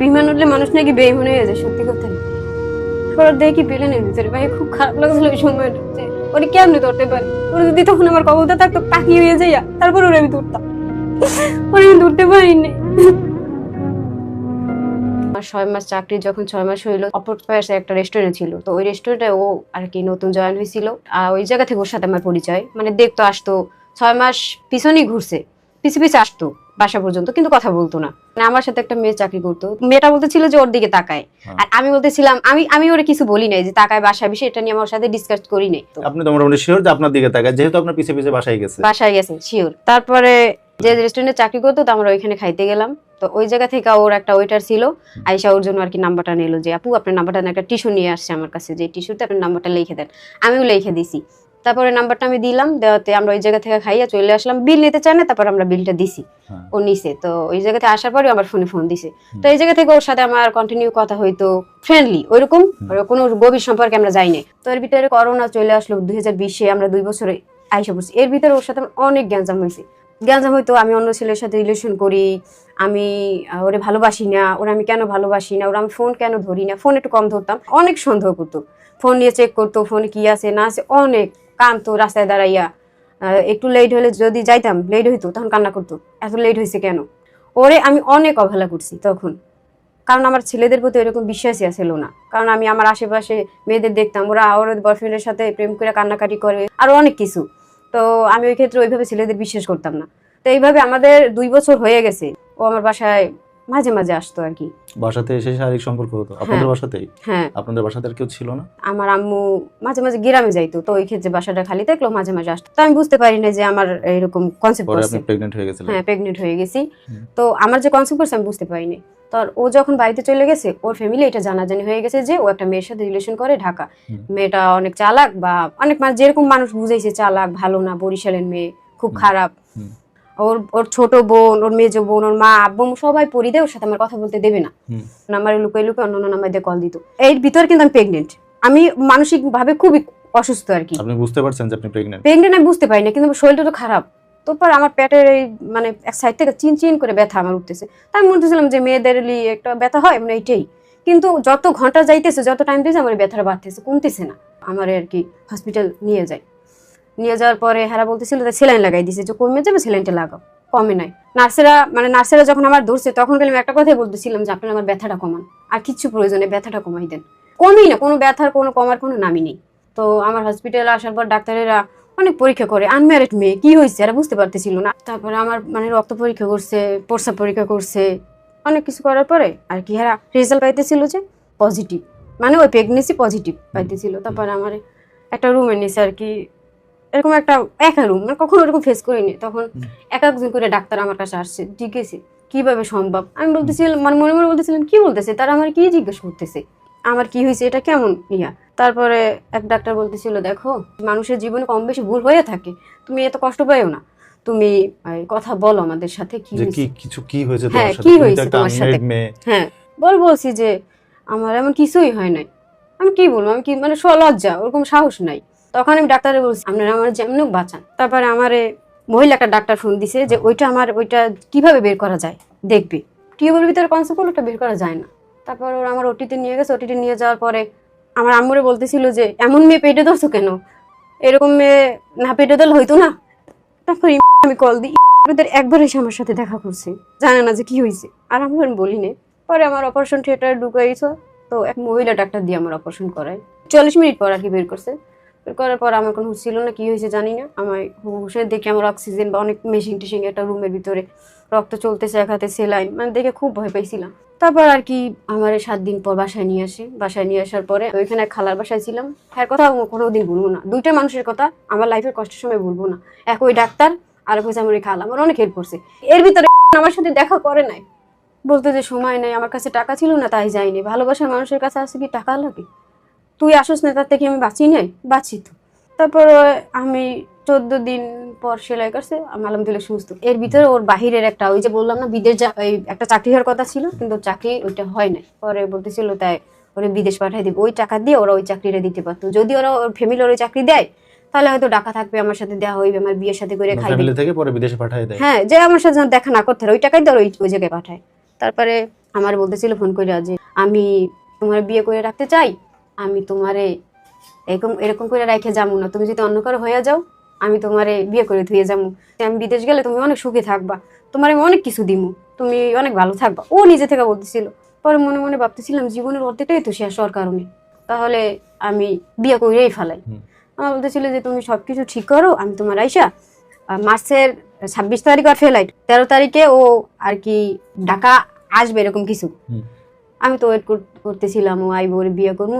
বিমান উঠলে মানুষ নাকি বেইমান হয়ে যায়, সত্যি কথা। ওরা দেখি প্লেনের ভিতরে ভাই খুব খারাপ লাগছিল ওই সময়টা। ওরে কেমনে ধরতে পারি? ওরা যদি তখন আমার কবলটা থাকতো, পাখি হয়ে যাইয়া, তারপর ওরা আমি ধরতাম। ওরা আমি ধরতে পারিনি। আমার ছয় মাস চাকরি যখন ছয় মাস হইল, অপর একটা রেস্টুরেন্ট ছিল। তো ওই রেস্টুরেন্টে ও আর কি নতুন জয়েন হয়েছিল আর ওই জায়গা থেকে ওর সাথে আমার পরিচয়। মানে দেখতো, আসতো, ছয় মাস পিছনেই ঘুরছে। পিছে পিছে আসতো। বাসা পর্যন্ত কিন্তু কথা বলতো না। মানে আমার সাথে একটা মেয়ে চাকরি করতো। মেয়েটা বলতেছিল যে ওর দিকে তাকায়। হ্যাঁ। আর আমি বলতেছিলাম আমি আমি ওরে কিছু বলি নাই যে তাকায় বাসা বিষয় এটা নিয়ে আমার সাথে ডিসকাস করি নাই আপনি তো মোটামুটি শিওর যে আপনার দিকে তাকায় যেহেতু আপনার পিছে পিছে বাসায় গেছে। বাসায় গেছে শিওর তারপরে যে রেস্টুরেন্টে চাকরি করতো তো আমরা ওইখানে খাইতে গেলাম। তো ওই জায়গা থেকে ওর একটা ওয়েটার ছিল। আইসা ওর জন্য আর কি নাম্বারটা নিলো যে আপু আপনার নাম্বারটা একটা টিস্যু নিয়ে আসছে আমার কাছে। যে টিস্যুতে আপনার নাম্বারটা লিখে দেন। আমিও লিখে দিছি। তারপরে নাম্বারটা আমি দিলাম দেওয়াতে আমরা ওই জায়গা থেকে খাইয়া চলে আসলাম। বিল নিতে চায় না তারপর আমরা বিলটা দিছি। হ্যাঁ। ও নিছে তো ওই জায়গাতে আসার পরে আমার ফোনে ফোন দিছে। তো এই জায়গা থেকে ওর সাথে আমার কন্টিনিউ কথা হইতো ফ্রেন্ডলি ওইরকম। কোনো গভীর সম্পর্কে আমরা যাই নাই। তো এর ভিতরে করোনা চলে আসলো দুই হাজার বিশে আমরা দুই বছরে আইসা পড়ছি। এর ভিতরে ওর সাথে আমার অনেক গ্যাঞ্জাম হয়েছে। গ্যাঞ্জাম হইতো আমি অন্য ছেলের সাথে রিলেশন করি আমি ওরে ভালোবাসি না ওরা আমি কেন ভালোবাসি না ওরা আমি ফোন কেন ধরি না ফোন একটু কম ধরতাম। অনেক সন্দেহ করতো। ফোন নিয়ে চেক করতো ফোনে কি আছে না আছে অনেক। কানতো রাস্তায় দাঁড়াইয়া একটু লেট হলে যদি যাইতাম লেট হইতো, তখন কান্না করতো। এত লেট হয়েছে কেন? ওরে, আমি অনেক অবহেলা করছি তখন। কারণ আমার ছেলেদের প্রতি এরকম বিশ্বাসই ছিল না। কারণ আমি আমার আশেপাশে মেয়েদের দেখতাম, ওরা ওর বয়ফ্রেন্ডের সাথে প্রেম করে কান্নাকাটি করে, আরও অনেক কিছু। তো আমি ওই ক্ষেত্রে ওইভাবে ছেলেদের বিশ্বাস করতাম না। তো এইভাবে আমাদের দুই বছর হয়ে গেছে। ও আমার বাসায় মাঝে মাঝে আসতো আর কি। বাসাতে এসে শারীরিক সম্পর্ক হতো? আপনাদের বাসাতেই? হ্যাঁ। আপনাদের বাসাতে আর কেউ ছিল না? আমার আম্মু মাঝে মাঝে গ্রামে যাইতো তো ওই ক্ষেত্রে বাসাটা খালি থাকল মাঝে মাঝে আসতো। তো আমি বুঝতে পারি না যে আমার এরকম কনসেপ্ট পরে আপনি প্রেগনেন্ট হয়ে গেছিলেন। হ্যাঁ প্রেগনেন্ট হয়ে গেছি। তো আমার যে কনসেপ্ট করছে আমি বুঝতে পারিনি। তো ও যখন বাড়িতে চলে গেছে ওর ফ্যামিলি এটা জানাজানি হয়ে গেছে যে ও একটা মেয়ের সাথে রিলেশন করে ঢাকা। মেয়েটা অনেক চালাক বা অনেক মানে যেরকম মানুষ বুঝাইছে চালাক ভালো না বরিশালের মেয়ে খুব খারাপ। ওর ওর ছোট বোন ওর মেজ বোন ওর মা আব্বু সবাই পরি দেয় ওর সাথে আমার কথা বলতে দেবে না। নাম্বারে লুকিয়ে লুকিয়ে অন্য নাম্বার দিয়ে কল দিত। এর ভিতরে কিন্তু আমি প্রেগনেন্ট আমি মানসিক ভাবে খুবই অসুস্থ আর কি। আপনি বুঝতে পারছেন যে আপনি প্রেগনেন্ট প্রেগনেন্ট আমি বুঝতে পারি না কিন্তু শরীরটা তো খারাপ। তারপর আমার পেটের এই মানে এক সাইড থেকে চিন চিন করে ব্যথা আমার উঠতেছে। তাই আমি বলতেছিলাম যে মেয়েদের একটা ব্যথা হয় মানে এইটাই কিন্তু যত ঘণ্টা যাইতেছে যত টাইম দিয়েছে আমার ব্যথাটা বাড়তেছে কমতেছে না। আমার আর কি হসপিটাল নিয়ে যায়। নিয়ে যাওয়ার পরে হেরা বলতেছিল যে সেলাইন লাগাই দিছে। যে কমে যাবে সেলাইনটা লাগাও। কমে নাই। নার্সেরা মানে নার্সেরা যখন আমার ধরছে, তখন আমি একটা কথাই বলতেছিলাম যে, আপনারা আমার ব্যথাটা কমান। আর কিচ্ছু প্রয়োজনে ব্যথাটা কমাই দেন। কমই না, কোনো ব্যথার, কোনো কমার কোনো নামই নেই। তো আমার হসপিটালে আসার পর ডাক্তারেরা অনেক পরীক্ষা করে আনম্যারিড মেয়ে, কি হয়েছে? এরা বুঝতে পারতেছিল না। তারপরে আমার মানে রক্ত পরীক্ষা করছে, প্রস্রাব পরীক্ষা করছে, অনেক কিছু করার পরে আর কি এরা রেজাল্ট পাইতেছিল যে পজিটিভ মানে ওই প্রেগনেন্সি পজিটিভ পাইতেছিল। তারপরে আমার একটা রুমের নিচে আর কি এরকম একটা একা রুম মানে কখনো ওরকম ফেস করিনি। তখন। এক একজন করে ডাক্তার আমার কাছে আসছে জিজ্ঞেসে কীভাবে সম্ভব? আমি বলতেছিলাম মানে মনে মনে বলতেছিলাম কি বলতেছে? তারা আমার কি জিজ্ঞেস করতেছে? আমার কি হয়েছে? এটা কেমন ইয়া? তারপরে এক ডাক্তার বলতেছিল দেখো মানুষের জীবনে কম বেশি ভুল হয়ে থাকে তুমি এত কষ্ট পাইও না। তুমি কথা বলো আমাদের সাথে কি কিছু কি হয়েছে হ্যাঁ, তোমার সাথে? কি হয়েছে তোমার সাথে? হ্যাঁ বল বলছি যে আমার এমন কিছুই হয় নাই। আমি কি বলব? আমি কি মানে লজ্জা ওরকম সাহস নাই। তখন আমি ডাক্তারে বলছি, আপনারা আমার যেমন বাঁচান। তারপরে আমারে মহিলা একটা ডাক্তার ফোন দিছে যে, ওইটা আমার, ওইটা কীভাবে বের করা যায়? দেখবে। টিউবের ভিতরে কনসেপ্ট ওটা বের করা যায় না। তারপর ওরা আমার ওটিতে নিয়ে গেছে ওটিতে নিয়ে যাওয়ার পরে আমার আম্মুরে বলতেছিল যে, এমন মেয়ে পেটে ধরছো কেন? এরকম মেয়ে না পেটে দিলে হইতো না? তারপর আমি কল দিই ওদের একবার এসে আমার সাথে দেখা করছে। জানে না যে কি হয়েছে আর আমরা আমি বলি না। পরে আমার অপারেশন থিয়েটারে ঢুকাইছো, তো এক মহিলা ডাক্তার দিয়ে আমার অপারেশন করায় চল্লিশ মিনিট পর আর কি বের করছে। করার পর আমার কোনো ছিল না, কি হয়েছে জানি না। আমার হুশে দেখে আমার অক্সিজেন বা অনেক মেশিন টেশিন একটা রুমের ভিতরে রক্ত চলতেছে এক হাতে সেলাইন মানে দেখে খুব ভয় পাইছিলাম। তারপর আর কি আমার সাত দিন পর বাসায় নিয়ে আসে। বাসায় নিয়ে আসার পরে ওইখানে খালার বাসায় ছিলাম। হ্যাঁ কথা কোনো দিন ভুলবো না। দুইটা মানুষের কথা আমার লাইফের কষ্টের সময় ভুলবো না। এক ওই ডাক্তার, আর হচ্ছে আমার ওই খালা। আমার অনেক হেল্প করছে। এর ভিতরে আমার সাথে দেখা করে নাই। বলতে যে সময় নেই, আমার কাছে টাকা ছিল না, তাই যাইনি ভালোবাসার মানুষের কাছে আসে কি টাকা লাগে? তুই আসোস না তার থেকে আমি বাঁচি নাই? বাঁচি তো। তারপর আমি চোদ্দ দিন পর সেলাই করছে আমি আলহামদুলিল্লাহ সুস্থ। এর ভিতরে ওর বাহিরের একটা ওই যে বললাম না বিদেশ একটা চাকরি হওয়ার কথা ছিল কিন্তু চাকরি ওইটা হয় নাই। পরে বলতেছিল তাই ওরা বিদেশ পাঠাই দিবে। ওই টাকা দিয়ে ওরা ওই চাকরিটা দিতে পারতো। যদি ওরা ওর ফ্যামিলি ওই চাকরি দেয় তাহলে হয়তো টাকা থাকবে আমার সাথে দেওয়া হইবে আমার বিয়ের সাথে করে খাইবে। ফ্যামিলি থেকে পরে বিদেশে পাঠিয়ে দেয়। হ্যাঁ যে আমার সাথে দেখা না করতে ওই টাকাই ধর ওই ওই জায়গায় পাঠায়। তারপরে আমার বলতেছিল ফোন করে যে আমি তোমার বিয়ে করে রাখতে চাই আমি তোমারে এরকম এরকম করে রেখে যাব না। তুমি যদি অন্য কারও হয়ে যাও আমি তোমারে বিয়ে করে ধুয়ে যাব আমি বিদেশ গেলে তুমি অনেক সুখে থাকবা। তোমার আমি অনেক কিছু দিমু। তুমি অনেক ভালো থাকবা। ও নিজে থেকে বলতেছিল। পরে মনে মনে ভাবতেছিলাম জীবনের অর্ধেকটাই তো শেষ হওয়ার কারণে। তাহলে আমি বিয়ে করেই ফেলাই। আমার বলতেছিল যে তুমি সব কিছু ঠিক করো আমি তোমার আইসা মার্চের ছাব্বিশ তারিখ আর ফেলাইট তেরো তারিখে ও আর কি ঢাকা আসবে এরকম কিছু। আমি তো ওয়েট করতেছিলাম, ও আইব, ওর বিয়ে করব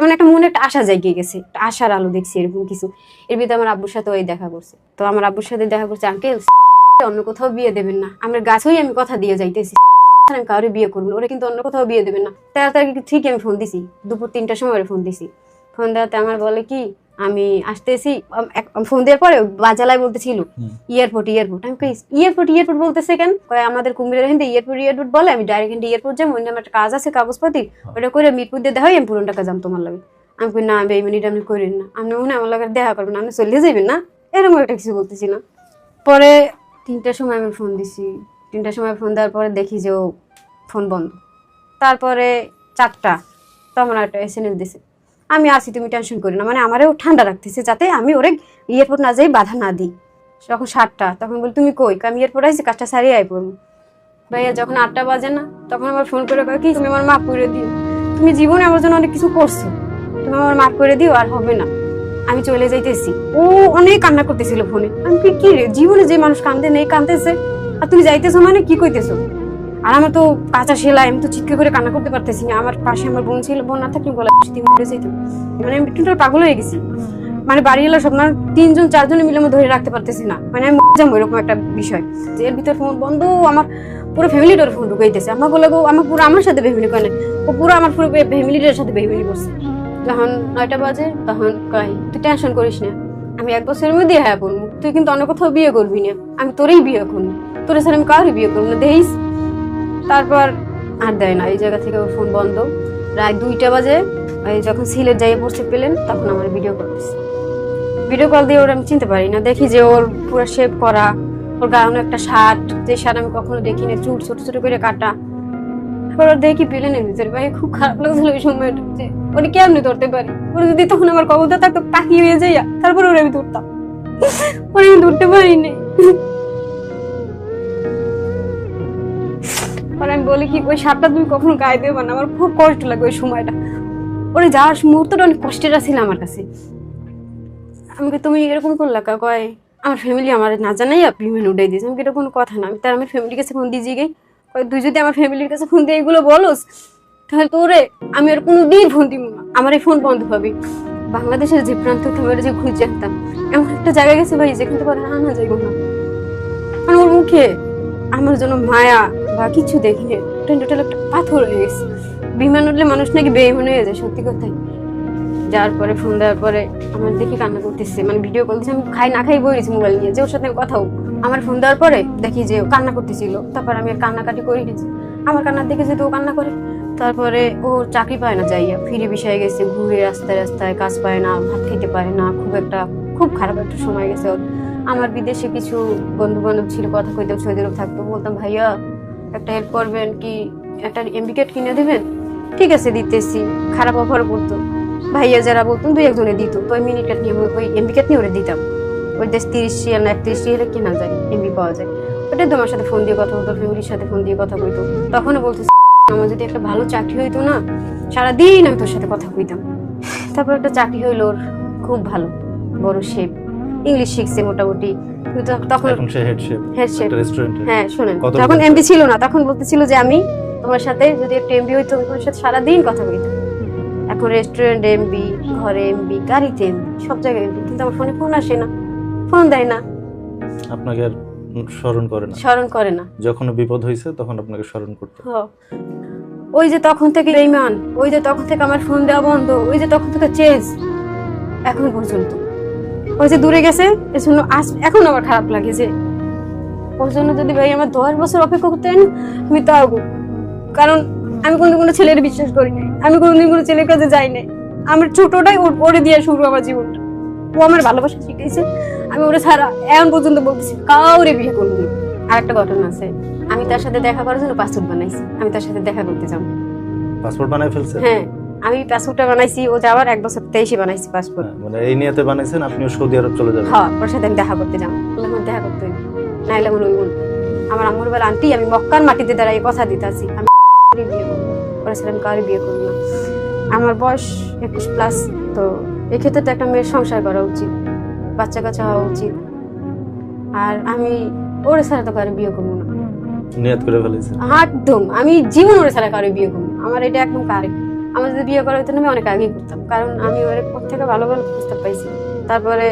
মানে একটা মনে একটা আশা জাগিয়ে গেছে আশার আলো দেখছি এরকম কিছু। এর ভিতরে আমার আব্বুর সাথে ওই দেখা করছে। তো আমার আব্বুর সাথে দেখা করছে, আঙ্কেল, অন্য কোথাও বিয়ে দেবেন না। আমার গাছেই আমি কথা দিয়ে যাইতেছি। আমি কাউরে বিয়ে করব ওরা কিন্তু অন্য কোথাও বিয়ে দেবেন না। তারিখে ঠিক আমি ফোন দিছি, দুপুর তিনটার সময় ওরে ফোন দিছি। ফোন দেওয়াতে আমার বলে কি আমি আসতেছি আম- ফোন দেওয়ার পরে বাজালায় বলতেছিল হুম। এয়ারপোর্ট এয়ারপোর্ট আমি কই এয়ারপোর্ট এয়ারপোর্ট বলতেছে কেন? কয় আমাদের কুমিরের হিন্দে এয়ারপোর্ট এয়ারপোর্ট বলে আমি ডাইরেক্ট হিন্দে এয়ারপোর্ট যাব ওই আমার একটা কাজ আছে কাগজপাতি ওটা করে মিরপুর দিয়ে দেখাই আমি পুরন টাকা যাম তোমার লাগে। আমি কই না বেইমানিটা আপনি করেন না। আপনি মনে হয় আমার লাগে দেখা করবেন না আপনি চলে যাবেন না? এরকম একটা কিছু বলতেছি না। পরে তিনটার সময় আমি ফোন দিছি। তিনটার সময় ফোন দেওয়ার পরে দেখি যে ও ফোন বন্ধ। তারপরে চারটা তখন একটা এস এম এস দিছে। আমি আসি তুমি টেনশন করি না। মানে আমারও ঠান্ডা রাখতেছে যাতে আমি ওরে এয়ারপোর্ট না যাই, বাধা না দিই। যখন সাতটা, তখন বলি, তুমি কই? আমি এয়ারপোর্ট আসছি কাজটা সারিয়ে আই পড়ব। ভাইয়া যখন আটটা বাজে না, তখন আমার ফোন করে কয়, কি, তুমি আমার মাফ করে দিও। তুমি জীবনে আমার জন্য অনেক কিছু করছ। তুমি আমার মাফ করে দিও, আর হবে না। আমি চলে যাইতেছি। ও অনেক কান্না করতেছিল ফোনে আমি কি কি রে? জীবনে যে মানুষ কান্দে, নেই কান্দতেছে আর তুমি যাইতেছো মানে কি কইতেছো? আর আমার তো কাঁচা সেলাই, আমি তো চিৎকার করে কান্না করতে পারতেছি না। আমার পাশে আমার বোন ছিল, বোন না থাকলে গলা মরে যেতাম মানে আমি টোটাল পাগল হয়ে গেছি। মানে বাড়ি এলো সব মানে তিনজন, চারজনে মিলে আমি ধরে রাখতে পারতেছি না। মানে আমি যাব এরকম একটা বিষয়। যে এর ভিতর ফোন বন্ধ, আমার পুরো ফ্যামিলিটার ফোন ঢুকাইতেছে। আমার বলে আমার পুরো আমার সাথে বেহমিনি করে না। ও পুরো আমার পুরো ফ্যামিলিটার সাথে বেহমিনি করছে। যখন নয়টা বাজে, তখন কয়, তুই টেনশন করিস না। আমি এক বছরের মধ্যে হ্যাঁ বলব। তুই কিন্তু অন্য কোথাও বিয়ে করবি না। আমি তোরেই বিয়ে করব। তোর স্যার আমি কারোর বিয়ে করব না। দেখিস তারপর আর দেয় না। এই জায়গা থেকে ওর ফোন বন্ধ। রাত দুইটা বাজে। যখন সিলেট যাইয়ে পড়ছে পেলেন, তখন আমার ভিডিও কল ভিডিও কল দিয়ে ওর আমি চিনতে পারি না। দেখি যে ওর পুরো শেপ করা, ওর গায়ে একটা শার্ট যে শার্ট আমি কখনো দেখিনি। চুল ছোট ছোট করে কাটা। ওর দেখি প্লেনের ভিতরে। ভাই, খুব খারাপ লাগছিল ওই সময়টা। যে ওটা কেমনি ধরতে পারি? ওরা যদি তখন আমার কবলটা থাকতো তাকিয়ে হয়ে যাইয়া, তারপর ওরা আমি ধরতাম। ওরা আমি ধরতে পারিনি। আমি বলি কি, ওই শার্টটা তুমি কখনো গায়ে দেবে না, আমার খুব কষ্ট লাগে ওই সময়টা। ওরে যাওয়ার মুহূর্তটা অনেক কষ্টের ছিল আমার কাছে। আমাকে তুমি এরকম করলা কা, কয়, আমার ফ্যামিলি আমার না জানাই পেমেন্ট উঠাই দিয়েছে আমি এটা কোনো কথা না। আমি তার আমার ফ্যামিলির কাছে ফোন দিয়ে কয়, তুই যদি আমার ফ্যামিলির কাছে ফোন দিয়ে এগুলো বলোস, তাহলে তোরে আমি আর কোনো দিন ফোন দিব না। আমার এই ফোন বন্ধ পাবি। বাংলাদেশের যে প্রান্ত থেকে যে খুঁজে আনতাম এমন একটা জায়গায় গেছে ভাই, যেখান থেকে ওরা আনা যাইব না। ওর মুখে আমার জন্য মায়া বা কিছু দেখিনি টোটাল একটা পাথর হয়ে গেছে। বিমান উঠলে মানুষ নাকি বেইমান হয়ে যায়, সত্যি কথাই। যাওয়ার পরে ফোন দেওয়ার পরে আমার দেখি কান্না করতেছে। মানে ভিডিও কল দিচ্ছে আমি খাই না খাই বলেছি মোবাইল নিয়ে। যে ওর সাথে আমি কথা হোক আমার ফোন দেওয়ার পরে দেখি যে ও কান্না করতেছিল। তারপর আমি আর কান্নাকাটি করি আমার কান্নার দেখে যেহেতু ও কান্না করে, তারপরে ও চাকরি পায় না যাইয়া। ফিরে বিষয়ে গেছে, ঘুরে রাস্তায় রাস্তায় কাজ পায় না, ভাত খেতে পারে না। খুব একটা, খুব খারাপ একটা সময় গেছে ওর। আমার বিদেশে কিছু বন্ধু বান্ধব ছিল, কথা কইতে সৌদি থাকতো। বলতাম, ভাইয়া, একটা হেল্প করবেন কি? একটা এমবিকেট কিনে দেবেন? ঠিক আছে, দিতেছি। খারাপ অফার করতো। ভাইয়া, যারা বলতো, দুই একজনে দিত। তো ওই মিনিকেট নিয়ে ওই এমবিকেট নিয়ে ওরা দিতাম। ওই দেশ তিরিশ রিয়াল না একত্রিশ রিয়ালে কেনা যায় এমবি পাওয়া যায়। ওটাই তোমার সাথে ফোন দিয়ে কথা বলতো ফ্যামিলির সাথে ফোন দিয়ে কথা কইতো। তখনও বলতো, আমার যদি একটা ভালো চাকরি হইতো না, সারাদিন আমি তোর সাথে কথা কইতাম। তারপর একটা চাকরি হইল ওর খুব ভালো, বড় শেপ ইংলিশ শিখছে মোটামুটি। কিন্তু তখন সে হেড শেফ হেড শেপ একটা রেস্টুরেন্টে হ্যাঁ শোনেন তখন? এমবি ছিল না তখন বলতেছিল যে আমি তোমার সাথে যদি একটা এমবি হইতো আমি তোমার সাথে সারাদিন কথা বলতাম। এখন রেস্টুরেন্ট এমবি ঘরে এমবি গাড়িতে এমবি সব জায়গায় এমবি কিন্তু আমার ফোনে ফোন আসে না ফোন দেয় না। আপনাকে আর স্মরণ করে না। স্মরণ করে না। যখন বিপদ হয়েছে তখন আপনাকে স্মরণ করতে হ। ওই যে তখন থেকে বেইমান ওই যে তখন থেকে আমার ফোন দেওয়া বন্ধ ওই যে তখন থেকে চেঞ্জ এখন পর্যন্ত। ওই যে দূরে গেছে এর জন্য আজ এখন আমার খারাপ লাগে যে। ওর জন্য যদি ভাই আমার দশ বছর অপেক্ষা করতেন আমি তাও। কারণ আমি কোনো কোনো ছেলের বিশ্বাস করি নাই। আমি কোনোদিন কোনো ছেলের কাছে যাই নাই। আমার ছোটটাই ওর দিয়ে শুরু আমার জীবনটা। ও আমার ভালোবাসা শিখেছে আমি ওরে ছাড়া এখন পর্যন্ত বলতেছি কাউরে বিয়ে করব না। আর একটা ঘটনা আছে। আমি তার সাথে দেখা করার জন্য পাসপোর্ট বানাইছি। আমি তার সাথে দেখা করতে যাব। পাসপোর্ট বানাই ফেলছেন হ্যাঁ। আমি পাসপোর্টটা বানাইছি ও যাওয়ার এক বছর তেইশে বানাইছি পাসপোর্ট। হ্যাঁ, মানে এই নিয়তে বানাইছেন আপনিও সৌদি আরব চলে যাবেন। হ্যাঁ ওর সাথে আমি দেখা করতে যাব। আমার দেখা করতে। নাইলে আমার ওই। আমার আম্মুর বেলা আন্টি আমি মক্কার মাটিতে দাঁড়াই কথা দিতেছি। আমি বিয়ে করব ওরা ছেলে আমি কাউরে বিয়ে করব না। আমার বয়স একুশ প্লাস তো এক্ষেত্রে তো একটা মেয়ের সংসার করা উচিত বাচ্চা কাচ্চা হওয়া উচিত। আর আমি ওরে ছাড়া তো কারও বিয়ে করব না। নিয়ত করে ফেলেছেন। একদম আমি জীবন ওরে ছাড়া কারও বিয়ে করব আমার এটা একদম কারেক্ট আমার যদি বিয়ে করা হতো না আমি অনেক আগেই করতাম। কারণ আমি ওরে থেকে ভালো ভালো প্রস্তাব পাইছি। তারপরে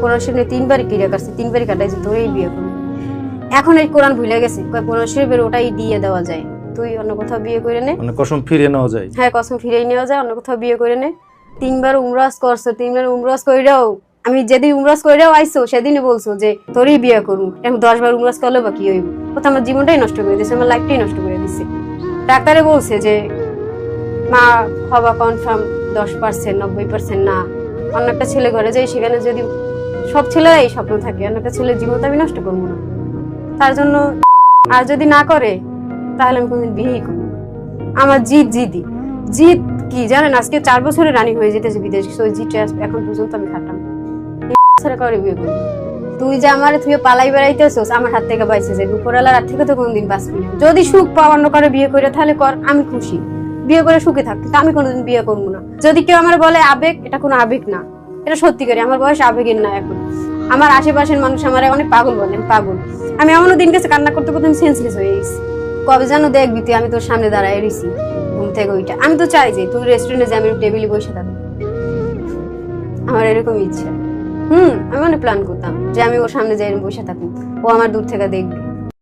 কোরআন শরীফে তিনবারই ক্রিয়া করছে তিনবারই কাটাইছে তোরেই বিয়ে করব। এখন এই কোরআন ভুলে গেছে কোরআন শরীফের ওটাই দিয়ে দেওয়া যায়। তুই অন্য কোথাও বিয়ে করে নে। মানে কসম ফিরিয়ে নেওয়া যায়। হ্যাঁ কসম ফিরেই নেওয়া যায় অন্য কোথাও বিয়ে করে নে। তিনবার উমরাজ করছ তিনবার উমরাজ কইরাও আমি যেদিন উমরাজ কইরাও আইসো সেদিনই বলছো যে তোরই বিয়ে করুম এখন দশ বার উমরাজ করলে বা কি হইব? তো আমার জীবনটাই নষ্ট করে দিচ্ছে আমার লাইফটাই নষ্ট করে দিচ্ছে ডাক্তারে বলছে যে মা হবা কনফার্ম দশ পার্সেন্ট নব্বই পার্সেন্ট না। অন্য একটা ছেলে ঘরে যাই, সেখানে যদি সব ছেলেরাই স্বপ্ন থাকে, অন্য একটা ছেলের জীবন তো আমি নষ্ট করব না। তার জন্য আর যদি না করে, তাহলে আমি কোনদিন বিয়েই করব। আমার জিদ জিদি। জিদ কি জানেন? আজকে চার বছরে রানী হয়ে যেতেছে বিদেশ ওই জিদটা এখন পর্যন্ত আমি খাটাম কাউরে বিয়ে করব তুই যে আমার তুই পালাই বেড়াইতেছস, আমার হাত থেকে বাইসে যে উপরালার হাত থেকে তো কোনদিন বাঁচবি। যদি সুখ পাওয়া অন্য কারও বিয়ে করে তাহলে কর, আমি খুশি। বিয়ে করে সুখে থাক কিন্তু আমি কোনোদিন বিয়ে করব না। যদি কেউ আমার বলে আবেগ, এটা কোনো আবেগ না। এটা সত্যি করে আমার বয়স আবেগের না এখন। আমার আশেপাশের মানুষ আমার অনেক পাগল বলেন পাগল। আমি এমনও দিন গেছে কান্না করতে করতে আমি সেন্সলেস হয়ে গেছি। কবে যেন দেখবি তুই, আমি তোর সামনে দাঁড়ায় রইছি, ঘুম থেকে ওইটা আমি তো চাই যে তুই রেস্টুরেন্টে যে আমি টেবিলে বসে থাকবি। আমার এরকম ইচ্ছা। হুম, আমি অনেক প্ল্যান করতাম যে আমি ওর সামনে যাই বসে থাকুক ও আমার দূর থেকে দেখবে।